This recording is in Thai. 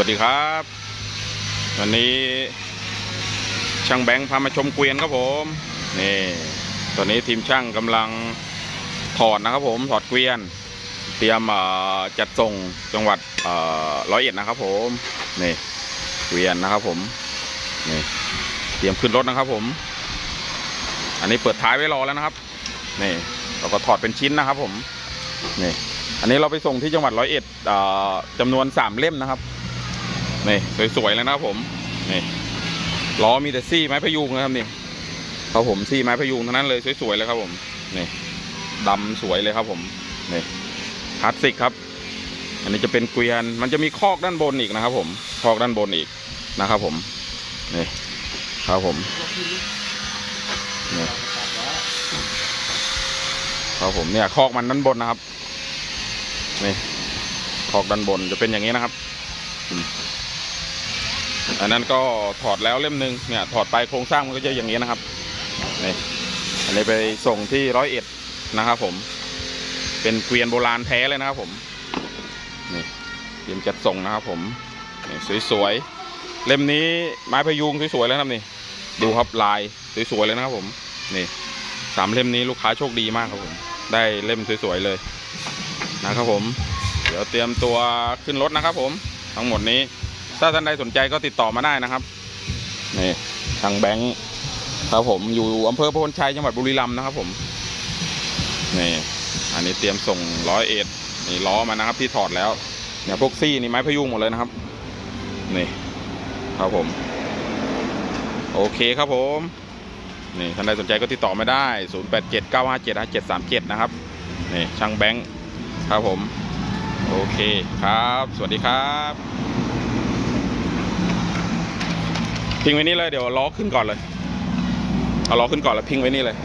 วัสดีครับ วันนี้ช่างแบงค์พามาชมเกวียนครับผมนี่ตอนนี้ทีมช่างกำลังถอดนะครับผมถอดเกวียน เตรียมจัดส่งจังหวัดร้อยเอ็ดนะครับผมนี่เกวียนนะครับผมนี่เตรียมขึ้นรถนะครับผม อันนี้เปิดท้ายไว้รอแล้วนะครับนี่เราก็ถอดเป็นชิ้นนะครับผมนี่อันนี้เราไปส่งที่จังหวัดร้อยเอ็ดจำนวนสามเล่มนะครับ นี่สวยๆเลยนะผมนี่ล้อมีแต่ซี่ไม้พยุงนะครับนี่ครับผมซี่ไม้พยุงทั้งนั้นเลยสวยๆเลยครับผมนี่ดำสวยเลยครับผมนี่คลาสสิกครับ อันนี้จะเป็นเกวียน มันจะมีคอกด้านบนอีกนะครับ ผมคอกด้านบนอีกนะครับ ผมนี่ครับผมนี่ครับผมเนี่ยคอกมันด้านบนนะครับนี่คอกด้านบนจะเป็นอย่างนี้นะครับ อันนั้นก็ถอดแล้วเล่มหนึ่งเนี่ยถอดไปโครงสร้างมันก็จะอย่างนี้นะครับนี่อันนี้ไปส่งที่ร้อยเอ็ดนะครับ ผม เป็นเกวียนโบราณแท้เลยนะครับ ผมนี่เตรียมจัดส่งนะครับ ผมนี่สวยๆเล่มนี้ไม้พยุงสวยๆแล้วครับนี่ ดูครับลายสวยๆเลยนะครับ ผมนี่สามเล่มนี้ลูกค้าโชคดีมากครับผมได้เล่มสวยๆเลยนะครับผม เดี๋ยวเตรียมตัวขึ้นรถนะครับผม ทั้งหมดนี้ ถ้าท่านใดสนใจก็ติดต่อมาได้นะครับนี่ทางแบงค์ครับผมอยู่อำเภอพหลชัยจังหวัดบุรีรัมย์นะครับ ผมนี่อันนี้เตรียมส่งร้อยเอ็ดนี่ล้อมานะครับ ที่ถอดแล้วเนี่ยพวกซี่นี่ไม้พยุงหมดเลยนะครับนี่ครับผม โอเคครับผมนี่ท่านใดสนใจก็ติดต่อมาได้ 0 8 7 9 5 7 5 7 3 7 นะครับนี่ช่างแบงค์ครับผม โอเคครับ สวัสดีครับ พิงไว้นี่เลยเดี๋ยวล้อขึ้นก่อนเลยเอาล้อขึ้นก่อนแล้วพิงไว้นี่เลย